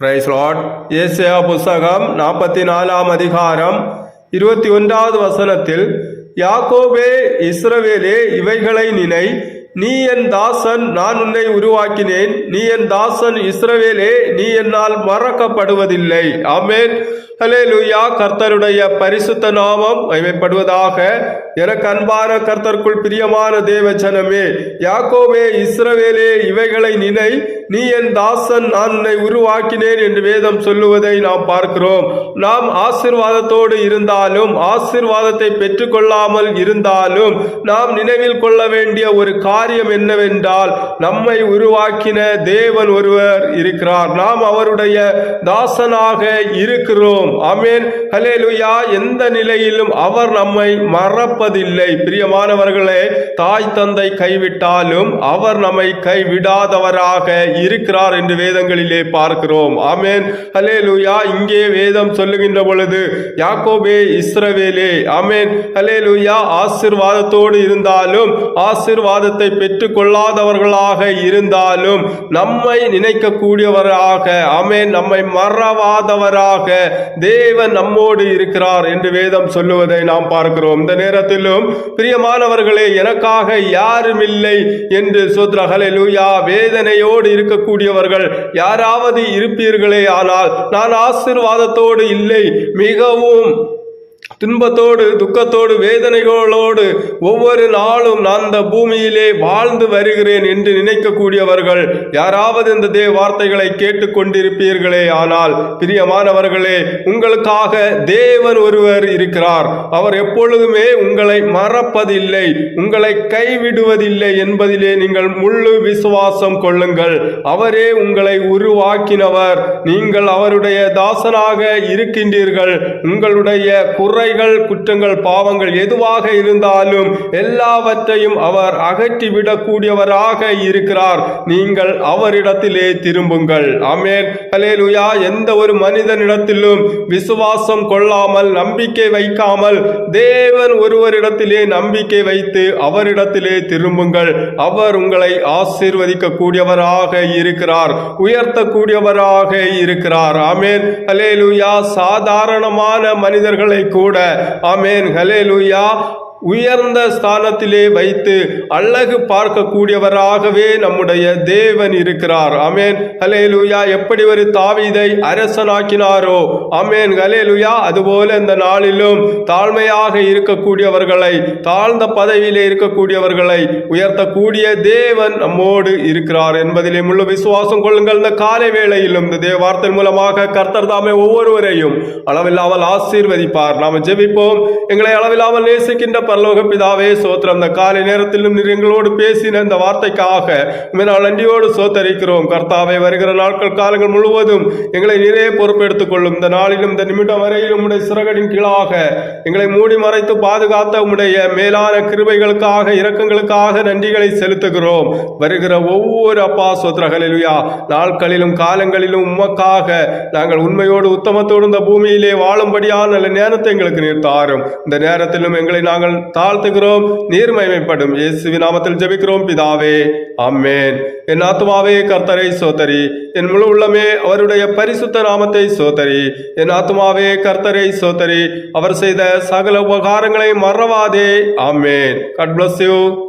Price Asia புஸ்தகம் நாற்பத்தி நாலாம் அதிகாரம் இருபத்தி ஒன்றாவது வசனத்தில் யாக்கோபே இஸ்ரவேலே இவைகளை நினை. நீ என் தாசன் நான் உன்னை உருவாக்கினேன். நீ என் தாசன் இஸ்ரவேலே நீ என்னால் மறக்கப்படுவதில்லை. ஆமேன். ஹலே லுயா கர்த்தருடைய பரிசுத்த நாமம் மகிமைப்படுவதாக எனக்கு அன்பான கர்த்தருக்குள் பிரியமான தேவ ஜனமே இஸ்ரவேலே இவைகளை நினை நீ என் தாசன் நான் உன்னை உருவாக்கினேன் என்று வேதம் சொல்லுவதை நாம் பார்க்கிறோம். நாம் ஆசிர்வாதத்தோடு இருந்தாலும் ஆசிர்வாதத்தை பெற்றுக்கொள்ளாமல் இருந்தாலும் நாம் நினைவில் கொள்ள வேண்டிய ஒரு காரியம் என்னவென்றால் நம்மை உருவாக்கின தேவன் ஒருவர் இருக்கிறார். நாம் அவருடைய தாசனாக இருக்கிறோம். அமேன் ஹலேலுயா எந்த நிலையிலும் அவர் நம்மை மறப்ப மறப்பதில்லை பிரியமானவர்களே தாய் தந்தை கைவிட்டாலும் அவர் நம்மை கைவிடாதவராக இருக்கிறார் என்று வேதங்களிலே பார்க்கிறோம். ஆமேன். ஹலே லூயா இங்கே வேதம் சொல்லுகின்ற பொழுது யாக்கோபே இஸ்ரவேலே ஆமேன். ஹலே லூயா ஆசீர்வாதத்தோடு இருந்தாலும் ஆசீர்வாதத்தை பெற்றுக் கொள்ளாதவர்களாக இருந்தாலும் நம்மை நினைக்கக்கூடியவராக அமேன் நம்மை மறவாதவராக தேவன் நம்மோடு இருக்கிறார் என்று வேதம் சொல்லுவதை நாம் பார்க்கிறோம். இந்த நேரத்தில் உலகத்திலும் பிரியமானவர்களே எனக்காக யாரும் இல்லை என்று சுத்ரஹலூயா வேதனையோடு இருக்கக்கூடியவர்கள் யாராவது இருப்பீர்களே ஆனால் நான் ஆசீர்வாதத்தோடு இல்லை மிகவும் துன்பத்தோடு துக்கத்தோடு வேதனைகளோடு ஒவ்வொரு நாளும் நான் அந்த பூமியிலே வாழ்ந்து வருகிறேன் என்று நினைக்கக்கூடியவர்கள் யாராவது இந்த தேவ வார்த்தைகளை கேட்டுக்கொண்டிருப்பீர்களே. ஆனால் பிரியமானவர்களே உங்களுக்காக தேவன் ஒருவர் இருக்கிறார். அவர் எப்பொழுதுமே உங்களை மறப்பதில்லை உங்களை கைவிடுவதில்லை என்பதிலே நீங்கள் முழு விசுவாசம் கொள்ளுங்கள். அவரே உங்களை உருவாக்கினவர். நீங்கள் அவருடைய தாசனாக இருக்கின்றீர்கள். உங்களுடைய குறை குறைகள் குற்றங்கள் பாவங்கள் எதுவாக இருந்தாலும் எல்லாவற்றையும் அவர் அகற்றிவிடக்கூடியவராக இருக்கிறார். நீங்கள் அவரிடத்திலே திரும்புங்கள். அமேன் அலேலுயா எந்த ஒரு மனிதனிடத்திலும் விசுவாசம் கொள்ளாமல் நம்பிக்கை வைக்காமல் தேவன் ஒருவரிடத்திலே நம்பிக்கை வைத்து அவரிடத்திலே திரும்புங்கள். அவர் உங்களை ஆசீர்வதிக்க கூடியவராக இருக்கிறார். உயர்த்தக்கூடியவராக இருக்கிறார். அமேன் அலேலுயா சாதாரணமான மனிதர்களை கூட ஆமென் ஹalleluya உயர்ந்த ஸ்தானத்திலே வைத்து அழகு பார்க்கக்கூடியவராகவே நம்முடைய தேவன் இருக்கிறார். அமேன் ஹலேலுயா எப்படி ஒரு தாவிதை அரசனாக்கினாரோ? அமேன் ஹலேலுயா அதுபோல இந்த நாளிலும் தாழ்மையாக இருக்கக்கூடியவர்களை தாழ்ந்த பதவியிலே இருக்கக்கூடியவர்களை உயர்த்தக்கூடிய தேவன் நம்மோடு இருக்கிறார் என்பதிலே முழு விசுவாசம் கொள்ளுங்கள். இந்த காலை வேளையிலும் இந்த தேவ வார்த்தை மூலமாக கர்த்தர் தாமே ஒவ்வொருவரையும் அளவில்லாமல் ஆசீர்வதிப்பார். நாம் ஜெபிப்போம். எங்களை அளவில்லாமல் நேசிக்கின்ற பரலோக பிதாவே சோத்திரம் அந்த காலை நேரத்திலும் நீர் எங்களோடு பேசின இந்த வார்த்தைக்காக உம்மை நாங்கள் நன்றியோடு சோத்தரிக்கிறோம். கர்த்தாவை வருகிற நாட்கள் காலங்கள் முழுவதும் எங்களை நிறைய பொறுப்பெடுத்துக் கொள்ளும் இந்த நாளிலும் இந்த நிமிடம் வரையிலும் உடைய சிறகடின் கீழாக எங்களை மூடி மறைத்து பாதுகாத்த உடைய மேலான கிருபைகளுக்காக இரக்கங்களுக்காக நன்றிகளை செலுத்துகிறோம். வருகிற ஒவ்வொரு அப்பா சோத்ரகலிலுயா நாட்களிலும் காலங்களிலும் உமக்காக நாங்கள் உண்மையோடு உத்தமத்தோடு இந்த பூமியிலே வாழும்படியான நல்ல நேரத்தை எங்களுக்கு நீர் தாரும். இந்த நேரத்திலும் எங்களை நாங்கள் தாழ்த்துகிறோம் நீர் இயேசுவி நாமத்தில் ஜெபிக்கிறோம் பிதாவே. அம்மேன் என் ஆத்மாவே கர்த்தரை சோதரி. என் முழு உள்ளமே அவருடைய பரிசுத்த நாமத்தை சோதரி. என் ஆத்மாவே கர்த்தரை சோதரி. அவர் செய்த சகல உபகாரங்களை மறவாதே. ஆமென். Cut bless you